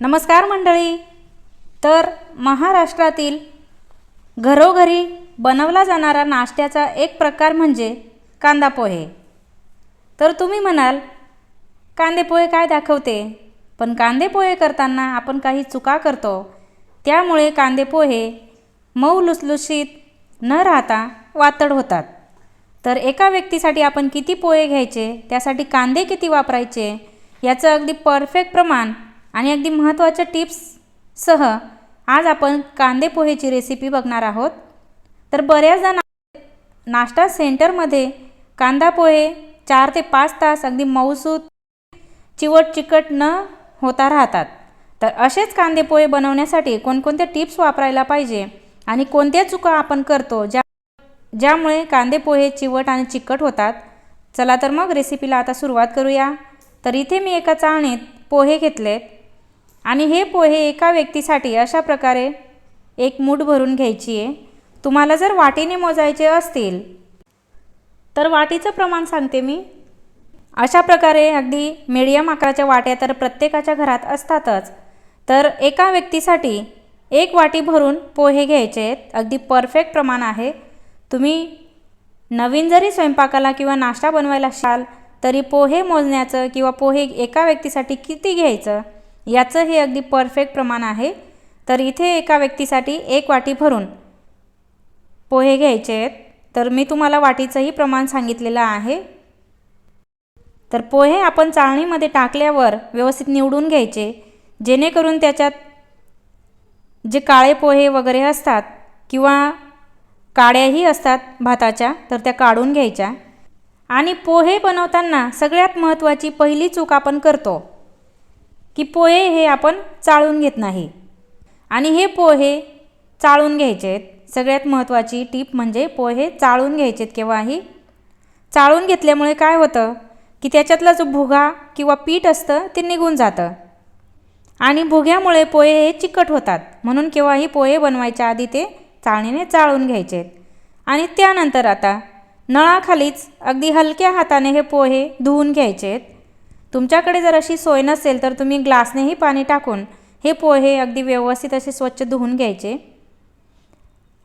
नमस्कार मंडळी. तर महाराष्ट्रातील घरोघरी बनवला जाणारा नाश्त्याचा एक प्रकार म्हणजे कांदा पोहे तर तुम्ही म्हणाल कांदे पोहे काय दाखवते? पण कांदे पोहे करताना आपण काही चुका करतो. त्यामुळे कांदे पोहे मऊ लुसलुशीत न राहता वातड होतात. तर एका व्यक्तीसाठी आपण किती पोहे घ्यायचे? त्यासाठी कांदे किती वापरायचे? याचं अगदी परफेक्ट प्रमाण आणि अगदी महत्त्वाच्या टिप्ससह आज आपण कांदे पोहेची रेसिपी बघणार आहोत. तर बऱ्याचदा ना नाश्ता सेंटरमध्ये कांदा पोहे चार ते पाच तास अगदी मऊसूत चिवट चिकट न होता राहतात. तर असेच कांदे पोहे बनवण्यासाठी कोणकोणत्या टिप्स वापरायला पाहिजे आणि कोणत्या चुका आपण करतो ज्या ज्यामुळे कांदे पोहे चिवट आणि चिकट होतात? चला तर मग रेसिपीला आता सुरुवात करूया. तर इथे मी एका चाळणीत पोहे घेतलेत. आणि हे पोहे एका व्यक्तीसाठी अशा प्रकारे एक मूठ भरून घ्यायची आहे तुम्हाला जर वाटीने मोजायचे असतील तर वाटीचं प्रमाण सांगते मी. अशा प्रकारे अगदी मिडियम आकाराच्या वाट्या तर प्रत्येकाच्या घरात असतातच. तर एका व्यक्तीसाठी एक वाटी भरून पोहे घ्यायचे. आहेत अगदी परफेक्ट प्रमाण आहे. तुम्ही नवीन जरी स्वयंपाकाला किंवा नाश्ता बनवायला असाल तरी पोहे मोजण्याचं किंवा पोहे एका व्यक्तीसाठी किती घ्यायचं? याचं हे अगदी परफेक्ट प्रमाण आहे. तर इथे एका व्यक्तीसाठी एक वाटी भरून पोहे घ्यायचे आहेत. तर मी तुम्हाला वाटीचंही प्रमाण सांगितलेलं आहे. तर पोहे आपण चाळणीमध्ये टाकल्यावर व्यवस्थित निवडून घ्यायचे. जेणेकरून त्याच्यात जे काळे पोहे वगैरे असतात किंवा काड्याही असतात भाताच्या तर त्या काढून घ्यायच्या. आणि पोहे बनवताना सगळ्यात महत्त्वाची पहिली चूक आपण करतो. की पोहे हे आपण चाळून घेत नाही. आणि हे पोहे चाळून घ्यायचे आहेत. सगळ्यात महत्त्वाची टीप म्हणजे पोहे चाळून घ्यायचे आहेत केव्हाही. चाळून घेतल्यामुळे काय होतं? की त्याच्यातला जो भुगा किंवा पीठ असतं ते निघून जातं. आणि भुग्यामुळे पोहे हे चिकट होतात. म्हणून केव्हाही पोहे बनवायच्या आधी ते चाळणीने चाळून घ्यायचे आहेत आणि त्यानंतर आता नळाखालीच अगदी हलक्या हाताने हे पोहे धुवून घ्यायचे आहेत तुमच्याकडे जर अशी सोय नसेल तर तुम्ही ग्लासनेही पाणी टाकून हे पोहे अगदी व्यवस्थित असे स्वच्छ धुवून घ्यायचे.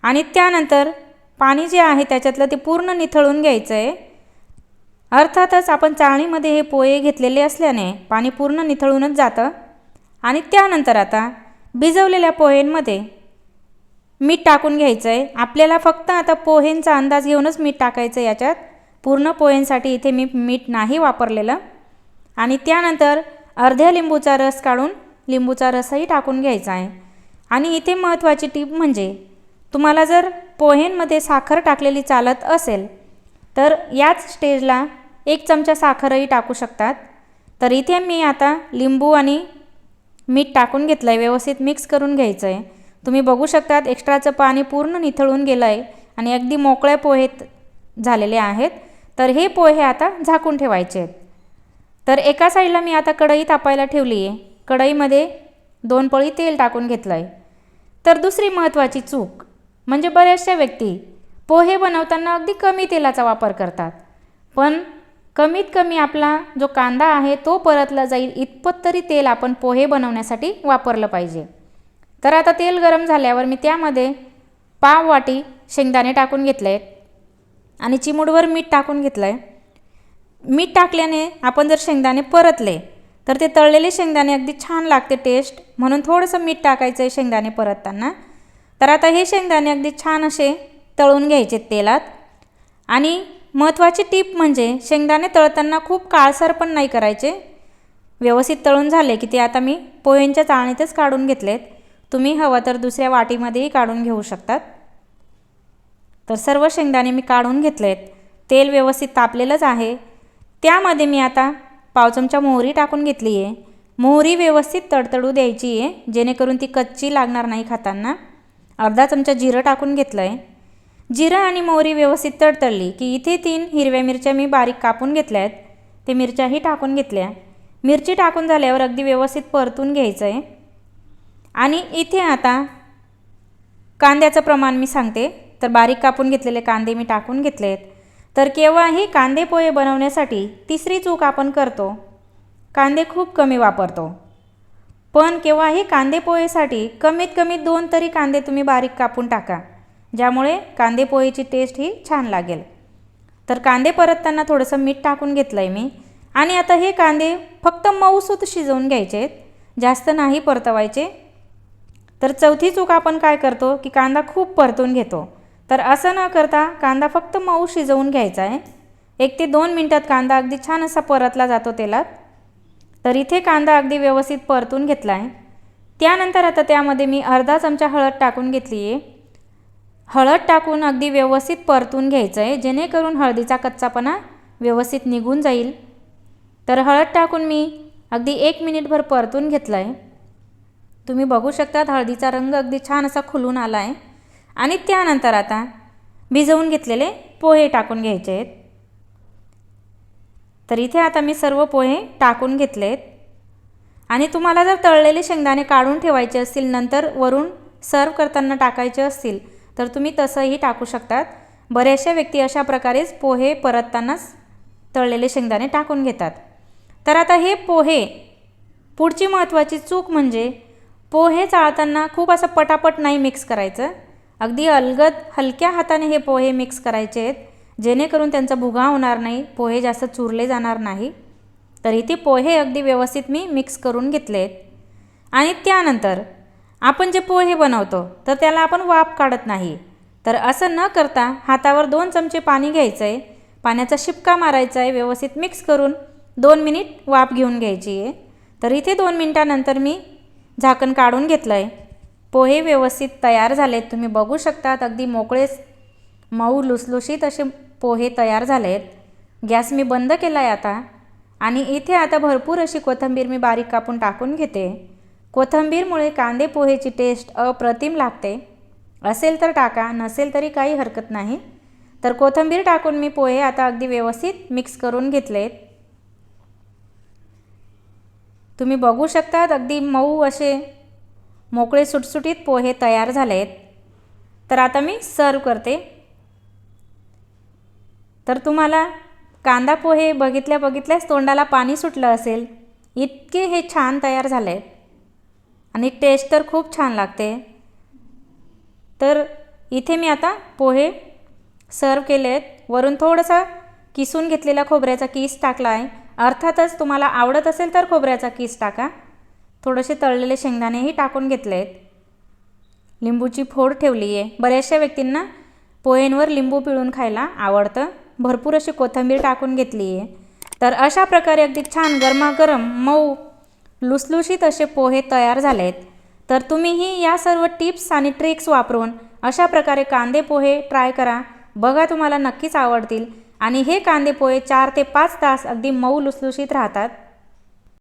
आणि त्यानंतर पाणी जे आहे त्याच्यातलं ते पूर्ण निथळून घ्यायचं आहे अर्थातच आपण चाळणीमध्ये हे पोहे घेतलेले असल्याने पाणी पूर्ण निथळूनच जातं. आणि त्यानंतर आता भिजवलेल्या पोहेंमध्ये मीठ टाकून घ्यायचं आहे आपल्याला फक्त आता पोहेंचा अंदाज घेऊनच मीठ टाकायचं आहे याच्यात. पूर्ण पोहेंसाठी इथे मी मीठ नाही वापरलेलं. आणि त्यानंतर अर्ध्या लिंबूचा रस काढून लिंबूचा रसही टाकून घ्यायचा आहे. आणि इथे महत्त्वाची टीप म्हणजे तुम्हाला जर पोह्यांमध्ये साखर टाकलेली चालत असेल तर याच स्टेजला एक चमचा साखरही टाकू शकतात. तर इथे मी आता लिंबू आणि मीठ टाकून घेतलं आहे व्यवस्थित मिक्स करून घ्यायचं आहे तुम्ही बघू शकतात एक्स्ट्राचं पाणी पूर्ण निथळून गेलं आहे आणि अगदी मोकळ्या पोहेत झालेले आहेत. तर हे पोहे आता झाकून ठेवायचे आहेत. तर एका साईडला मी आता कढई तापायला ठेवली आहे. कढईमध्ये दोन पळी तेल टाकून घेतलं आहे तर दुसरी महत्त्वाची चूक म्हणजे बऱ्याचशा व्यक्ती पोहे बनवताना अगदी कमी तेलाचा वापर करतात. पण कमीत कमी आपला जो कांदा आहे तो परतला जाईल इतपत तरी तेल आपण पोहे बनवण्यासाठी वापरलं पाहिजे. तर आता तेल गरम झाल्यावर मी त्यामध्ये पाव वाटी शेंगदाणे टाकून घेतले आहेत आणि चिमूडवर मीठ टाकून घेतलं आहे मीठ टाकल्याने आपण जर शेंगदाणे परतले तर ते तळलेले शेंगदाणे अगदी छान लागते टेस्ट म्हणून थोडंसं मीठ टाकायचं आहे शेंगदाणे परतताना. तर आता हे शेंगदाणे अगदी छान असे तळून घ्यायचे तेलात. आणि महत्त्वाची टीप म्हणजे शेंगदाणे तळताना खूप काळसर पण नाही करायचे. व्यवस्थित तळून झाले की ते आता मी पोह्यांच्या चाळणीतच काढून घेतलेत. तुम्ही हवं तर दुसऱ्या वाटीमध्येही काढून घेऊ शकतात. तर सर्व शेंगदाणे मी काढून घेतलेत. तेल व्यवस्थित तापलेलंच आहे. त्यामध्ये मी आता पाव चमचा मोहरी टाकून घेतली आहे मोहरी व्यवस्थित तडतडू द्यायची आहे जेणेकरून ती कच्ची लागणार नाही खाताना. अर्धा चमचा जिरं टाकून घेतलं आहे जिरं आणि मोहरी व्यवस्थित तडतडली की इथे तीन हिरव्या मिरच्या मी बारीक कापून घेतल्या आहेत ते मिरच्याही टाकून घेतल्या. मिरची टाकून झाल्यावर अगदी व्यवस्थित परतून घ्यायचं आहे आणि इथे आता कांद्याचं प्रमाण मी सांगते. तर बारीक कापून घेतलेले कांदे मी टाकून घेतले आहेत तर केव्हाही कांदे पोहे बनवण्यासाठी तिसरी चूक आपण करतो. कांदे खूप कमी वापरतो. पण केव्हाही कांदे पोहेसाठी कमीत कमी दोन तरी कांदे तुम्ही बारीक कापून टाका ज्यामुळे कांदे पोहेची टेस्ट ही छान लागेल. तर कांदे परतताना थोडंसं मीठ टाकून घेतलं आहे मी. आणि आता हे कांदे फक्त मऊसूत शिजवून घ्यायचे आहेत जास्त नाही परतवायचे. तर चौथी चूक आपण काय करतो की कांदा खूप परतून घेतो. तर असं न करता कांदा फक्त मऊ शिजवून घ्यायचा आहे. एक ते दोन मिनटात कांदा अगदी छान असा परतला जातो तेलात. तर इथे कांदा अगदी व्यवस्थित परतून घेतला आहे. त्यानंतर आता त्यामध्ये मी अर्धा चमचा हळद टाकून घेतली आहे. हळद टाकून अगदी व्यवस्थित परतून घ्यायचं आहे जेणेकरून हळदीचा कच्चापणा व्यवस्थित निघून जाईल. तर हळद टाकून मी अगदी एक मिनिटभर परतून घेतलं आहे तुम्ही बघू शकतात हळदीचा रंग अगदी छान असा खुलून आला आहे आणि त्यानंतर आता भिजवून घेतलेले पोहे टाकून घ्यायचे आहेत. तर इथे आता मी सर्व पोहे टाकून घेतले आहेत आणि तुम्हाला जर तळलेले शेंगदाणे काढून ठेवायचे असतील नंतर वरून सर्व करताना टाकायचे असतील तर तुम्ही तसंही टाकू शकतात. बऱ्याचशा व्यक्ती अशा प्रकारेच पोहे परततानाच तळलेले शेंगदाणे टाकून घेतात. तर आता हे पोहे पुढची महत्त्वाची चूक म्हणजे पोहे चाळताना खूप असं पटापट नाही मिक्स करायचं. अगदी अलगद हलक्या हाताने हे पोहे मिक्स करायचे आहेत. जेणेकरून त्यांचा भुगा होणार नाही पोहे जास्त चुरले जाणार नाही. तर इथे पोहे अगदी व्यवस्थित मी मिक्स करून घेतले आहेत. आणि त्यानंतर आपण जे पोहे बनवतो तर त्याला आपण वाफ काढत नाही. तर असं न करता हातावर दोन चमचे पाणी घ्यायचं आहे पाण्याचा शिपका मारायचा आहे व्यवस्थित मिक्स करून दोन मिनिट वाफ घेऊन घ्यायची आहे तर इथे दोन मिनटानंतर मी झाकण काढून घेतलं आहे पोहे व्यवस्थित तयार झालेत. तुम्ही बघू शकतात अगदी मोकळेच मऊ लुसलुशीत असे पोहे तयार झाले आहेत गॅस मी बंद केला आहे आता. आणि इथे आता भरपूर अशी कोथिंबीर मी बारीक कापून टाकून घेते. कोथिंबीरमुळे कांदे पोहेची टेस्ट अप्रतिम लागते. असेल तर टाका नसेल तरी काही हरकत नाही. तर कोथिंबीर टाकून मी पोहे आता अगदी व्यवस्थित मिक्स करून घेतलेत. तुम्ही बघू शकतात अगदी मऊ असे मोकळे सुटसुटीत पोहे तयार झाले आहेत तर आता मी सर्व करते. तर तुम्हाला कांदा पोहे बघितल्या बघितल्याच तोंडाला पाणी सुटलं असेल. इतके हे छान तयार झाले आहेत आणि टेस्ट तर खूप छान लागते. तर इथे मी आता पोहे सर्व केले आहेत वरून थोडंसं किसून घेतलेला खोबऱ्याचा किस टाकला आहे अर्थातच तुम्हाला आवडत असेल तर खोबऱ्याचा किस टाका. थोडेसे तळलेले शेंगदाणेही टाकून घेतले आहेत लिंबूची फोड ठेवली आहे बऱ्याचशा व्यक्तींना पोहेंवर लिंबू पिळून खायला आवडतं. भरपूर अशी कोथिंबीर टाकून घेतली आहे तर अशा प्रकारे अगदी छान गरमागरम मऊ लुसलुशीत असे पोहे तयार झाले आहेत तर तुम्हीही या सर्व टिप्स आणि ट्रिक्स वापरून अशा प्रकारे कांदे पोहे ट्राय करा. बघा तुम्हाला नक्कीच आवडतील. आणि हे कांदे पोहे चार ते पाच तास अगदी मऊ लुसलुशीत राहतात.